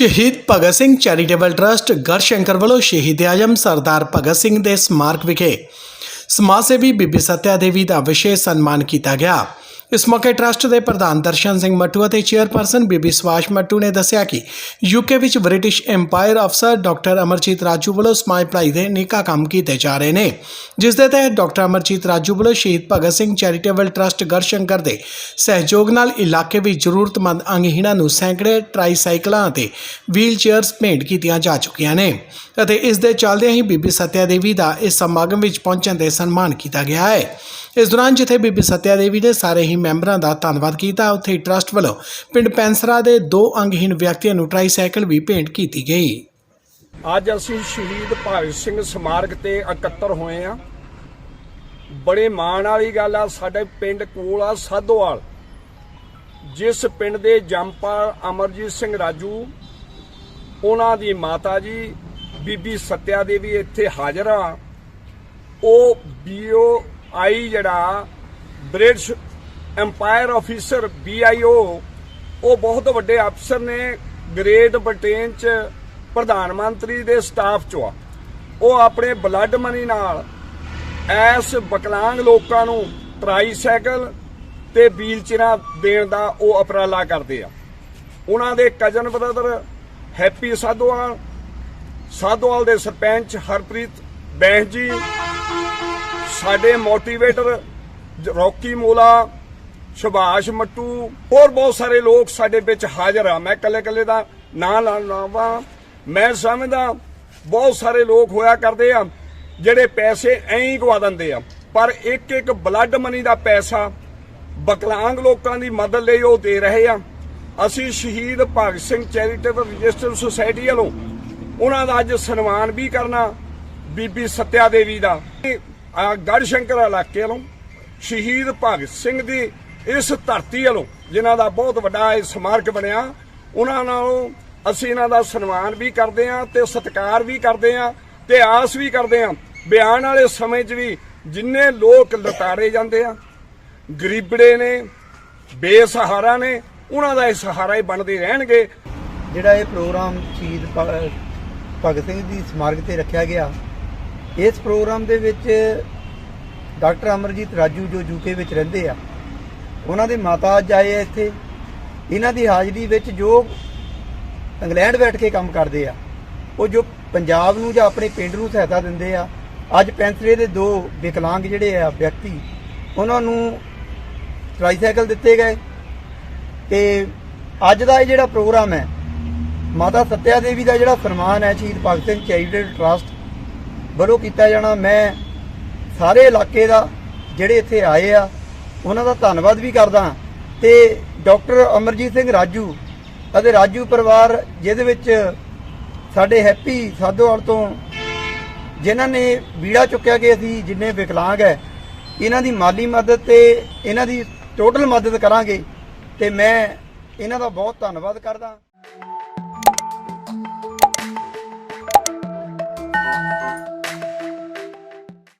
ਸ਼ਹੀਦ Bhagat Singh charitable trust Garhshankar ਵੱਲੋਂ ਸ਼ਹੀਦ ਆਜਮ ਸਰਦਾਰ ਭਗਤ ਸਿੰਘ ਦੇ ਸਮਾਰਕ ਵਿਖੇ ਸਮਾਜ ਸੇਵੀ ਬੀਬੀ ਸਤਿਆ ਦੇਵੀ ਦਾ ਵਿਸ਼ੇਸ਼ ਸਨਮਾਨ ਕੀਤਾ ਗਿਆ। ਇਸ ਮੌਕੇ ਟਰਸਟ ਦੇ ਪ੍ਰਧਾਨ ਦਰਸ਼ਨ ਸਿੰਘ ਮੱਟੂ ਅਤੇ ਚੇਅਰਪਰਸਨ ਬੀਬੀ ਸਵਾਸ਼ ਮੱਟੂ ਨੇ ਦੱਸਿਆ ਕਿ ਯੂਕੇ ਵਿੱਚ ਬ੍ਰਿਟਿਸ਼ ਐਮਪਾਇਰ ਅਫਸਰ ਡਾਕਟਰ ਅਮਰਜੀਤ ਰਾਜੂ ਵੱਲੋਂ ਸਮਾਜ ਭਲਾਈ ਦੇ ਅਨੇਕਾਂ ਕੰਮ ਕੀਤੇ ਜਾ ਰਹੇ ਨੇ, ਜਿਸ ਦੇ ਤਹਿਤ ਡਾਕਟਰ ਅਮਰਜੀਤ ਰਾਜੂ ਵੱਲੋਂ ਸ਼ਹੀਦ ਭਗਤ ਸਿੰਘ ਚੈਰੀਟੇਬਲ ਟਰਸਟ ਗੜਸ਼ੰਕਰ ਦੇ ਸਹਿਯੋਗ ਨਾਲ ਇਲਾਕੇ ਵਿੱਚ ਜ਼ਰੂਰਤਮੰਦ ਅੰਗਹੀਣਾਂ ਨੂੰ ਸੈਂਕੜੇ ਟਰਾਈਸਾਈਕਲਾਂ ਅਤੇ ਵੀਲਚੇਅਰਸ ਭੇਂਟ ਕੀਤੀਆਂ ਜਾ ਚੁੱਕੀਆਂ ਨੇ ਅਤੇ ਇਸ ਦੇ ਚੱਲਦਿਆਂ ਹੀ ਬੀਬੀ ਸਤਿਆ ਦੇਵੀ ਦਾ ਇਸ ਸਮਾਗਮ ਵਿੱਚ ਪਹੁੰਚਣ ਤੇ ਸਨਮਾਨ ਕੀਤਾ ਗਿਆ ਹੈ। ਇਸ ਦੌਰਾਨ ਜਿੱਥੇ ਬੀਬੀ ਸਤਿਆ ਦੇਵੀ ਦੇ ਸਾਰੇ ਹੀ ਮੈਂਬਰਾਂ ਦਾ ਧੰਨਵਾਦ ਕੀਤਾ। ਉੱਥੇ ਹੀ ਟਰਸਟ ਵੱਲੋਂ ਪਿੰਡ ਪੈਂਸਰਾ ਦੇ ਦੋ ਅੰਗਹੀਣ ਵਿਅਕਤੀਆਂ ਨੂੰ ਟਰਾਈਸਾਈਕਲ ਵੀ ਭੇਂਟ ਕੀਤੀ ਗਈ। ਅੱਜ ਅਸੀਂ ਸ਼ਹੀਦ ਭਗਤ ਸਿੰਘ ਸਮਾਰਕ ਤੇ ਇਕੱਤਰ ਹੋਏ ਆ ਬੜੇ ਮਾਣ ਵਾਲੀ ਗੱਲ ਆ, ਸਾਡੇ ਪਿੰਡ ਕੋਲ ਆ ਸਾਧੋਵਾਲ, ਜਿਸ ਪਿੰਡ ਦੇ ਜੰਪਾਲ ਅਮਰਜੀਤ ਸਿੰਘ ਰਾਜੂ, ਉਹਨਾਂ ਦੀ ਮਾਤਾ ਜੀ, ਬੀਬੀ ਸਤਿਆ ਦੇਵੀ ਇੱਥੇ ਹਾਜ਼ਰ ਆ। ਉਹ ਬੀਓ ਆਈ ਜਿਹੜਾ ਬ੍ਰਿਟਿਸ਼ ਐਮਪਾਇਰ ਆਫੀਸਰ ਬੀਆਈਓ ਉਹ ਬਹੁਤ ਵੱਡੇ ਅਫਸਰ ਨੇ ਗ੍ਰੇਟ ਬ੍ਰਿਟੇਨ ਚ ਪ੍ਰਧਾਨ ਮੰਤਰੀ ਦੇ ਸਟਾਫ ਚੋਂ ਆ। ਉਹ ਆਪਣੇ ਬਲੱਡ ਮਨੀ ਨਾਲ ਐਸ ਵਿਕਲਾਂਗ ਲੋਕਾਂ ਨੂੰ ਟਰਾਈਸਾਈਕਲ ਤੇ ਵੀਲਚੇਅਰਾਂ ਦੇਣ ਦਾ ਉਹ ਉਪਰਾਲਾ ਕਰਦੇ ਆ। ਉਹਨਾਂ ਦੇ ਕਜ਼ਨ ਬ੍ਰਦਰ ਹੈਪੀ ਸਾਧੋਵਾਲ ਸਾਧੋਵਾਲ ਦੇ ਸਰਪੰਚ ਹਰਪ੍ਰੀਤ ਬੈਂਸ ਜੀ ਸਾਡੇ ਮੋਟੀਵੇਟਰ ਰੌਕੀ ਮੋਲਾ ਸੁਭਾਸ਼ ਮੱਟੂ, ਹੋਰ ਬਹੁਤ ਸਾਰੇ ਲੋਕ ਸਾਡੇ ਵਿੱਚ ਹਾਜ਼ਰ ਆ। ਮੈਂ ਕੱਲੇ ਕੱਲੇ ਦਾ ਨਾਂ ਲਾ ਲਾਵਾਂ। ਮੈਂ ਸਮਝਦਾ ਬਹੁਤ ਸਾਰੇ ਲੋਕ ਹੋਇਆ ਕਰਦੇ ਆ, ਜਿਹੜੇ ਪੈਸੇ ਐਂ ਹੀ ਗਵਾ ਦਿੰਦੇ ਆ। ਪਰ ਇੱਕ ਇੱਕ ਬਲੱਡ ਮਨੀ ਦਾ ਪੈਸਾ ਬਕਲਾਂਗ ਲੋਕਾਂ ਦੀ ਮਦਦ ਲਈ ਉਹ ਦੇ ਰਹੇ ਆ। ਅਸੀਂ ਸ਼ਹੀਦ Bhagat Singh charitable register society ਵੱਲੋਂ ਉਹਨਾਂ ਦਾ ਅੱਜ ਸਨਮਾਨ ਵੀ ਕਰਨਾ, ਬੀਬੀ ਸਤਿਆ ਦੇਵੀ ਦਾ। ਗੜ ਸ਼ੰਕਰ ਇਲਾਕੇ ਵੱਲੋਂ ਸ਼ਹੀਦ ਭਗਤ ਸਿੰਘ ਦੀ ਇਸ ਧਰਤੀ ਵੱਲੋਂ ਜਿਨ੍ਹਾਂ ਦਾ ਬਹੁਤ ਵੱਡਾ ਇਹ ਸਮਾਰਕ ਬਣਿਆ, ਉਹਨਾਂ ਨਾਲੋਂ ਅਸੀਂ ਇਹਨਾਂ ਦਾ ਸਨਮਾਨ ਵੀ ਕਰਦੇ ਹਾਂ ਤੇ ਸਤਿਕਾਰ ਵੀ ਕਰਦੇ ਹਾਂ ਤੇ ਆਸ ਵੀ ਕਰਦੇ ਹਾਂ ਬਿਆਨ ਵਾਲੇ ਸਮੇਂ 'ਚ ਵੀ ਜਿੰਨੇ ਲੋਕ ਲਤਾੜੇ ਜਾਂਦੇ ਆ, ਗਰੀਬੜੇ ਨੇ, ਬੇਸਹਾਰਾ ਨੇ, ਉਹਨਾਂ ਦਾ ਇਹ ਸਹਾਰਾ ਹੀ ਬਣਦੇ ਰਹਿਣਗੇ। ਜਿਹੜਾ ਇਹ ਪ੍ਰੋਗਰਾਮ ਸ਼ਹੀਦ ਭ- ਭਗਤ ਸਿੰਘ ਦੀ ਸਮਾਰਕ ਤੇ ਰੱਖਿਆ ਗਿਆ, ਇਸ ਪ੍ਰੋਗਰਾਮ ਦੇ ਵਿੱਚ ਡਾਕਟਰ ਅਮਰਜੀਤ ਰਾਜੂ ਜੋ ਯੂਕੇ ਵਿੱਚ ਰਹਿੰਦੇ ਆ ਉਹਨਾਂ ਦੇ ਮਾਤਾ ਅੱਜ ਆਏ ਇੱਥੇ। ਇਹਨਾਂ ਦੀ ਹਾਜ਼ਰੀ ਵਿੱਚ ਜੋ ਇੰਗਲੈਂਡ ਬੈਠ ਕੇ ਕੰਮ ਕਰਦੇ ਆ, ਉਹ ਜੋ ਪੰਜਾਬ ਨੂੰ ਜਾਂ ਆਪਣੇ ਪਿੰਡ ਨੂੰ ਸਹਾਇਤਾ ਦਿੰਦੇ ਆ, ਅੱਜ ਪੈਂਸਰੇ ਦੇ ਦੋ ਵਿਕਲਾਂਗ ਜਿਹੜੇ ਆ ਵਿਅਕਤੀ, ਉਹਨਾਂ ਨੂੰ ਟ੍ਰਾਈਸਾਈਕਲ ਦਿੱਤੇ ਗਏ ਤੇ ਅੱਜ ਦਾ ਇਹ ਜਿਹੜਾ ਪ੍ਰੋਗਰਾਮ ਹੈ, ਮਾਤਾ ਸਤਿਆ ਦੇਵੀ ਦਾ ਜਿਹੜਾ ਸਨਮਾਨ ਹੈ, ਸ਼ਹੀਦ ਭਗਤ ਸਿੰਘ ਚੈਰੀਟੇਬਲ ਟਰਸਟ, ਵੱਲੋਂ ਕੀਤਾ ਜਾਣਾ। ਮੈਂ ਸਾਰੇ ਇਲਾਕੇ ਦਾ ਜਿਹੜੇ ਇੱਥੇ ਆਏ ਆ ਉਹਨਾਂ ਦਾ ਧੰਨਵਾਦ ਵੀ ਕਰਦਾ ਤੇ ਡਾਕਟਰ ਅਮਰਜੀਤ ਸਿੰਘ ਰਾਜੂ ਅਤੇ ਰਾਜੂ ਪਰਿਵਾਰ, ਜਿਹਦੇ ਵਿੱਚ ਸਾਡੇ ਹੈਪੀ ਸਾਧੂ ਸਾਧੋਵਾਲ ਤੋਂ ਜਿਨ੍ਹਾਂ ਨੇ ਵੀੜਾ ਚੁੱਕਿਆ ਕਿ ਅਸੀਂ ਜਿੰਨੇ ਵਿਕਲਾਂਗ ਹੈ, ਇਹਨਾਂ ਦੀ ਮਾਲੀ ਮਦਦ ਤੇ ਇਹਨਾਂ ਦੀ ਟੋਟਲ ਮਦਦ ਕਰਾਂਗੇ ਤੇ ਮੈਂ ਇਹਨਾਂ ਦਾ ਬਹੁਤ ਧੰਨਵਾਦ ਕਰਦਾ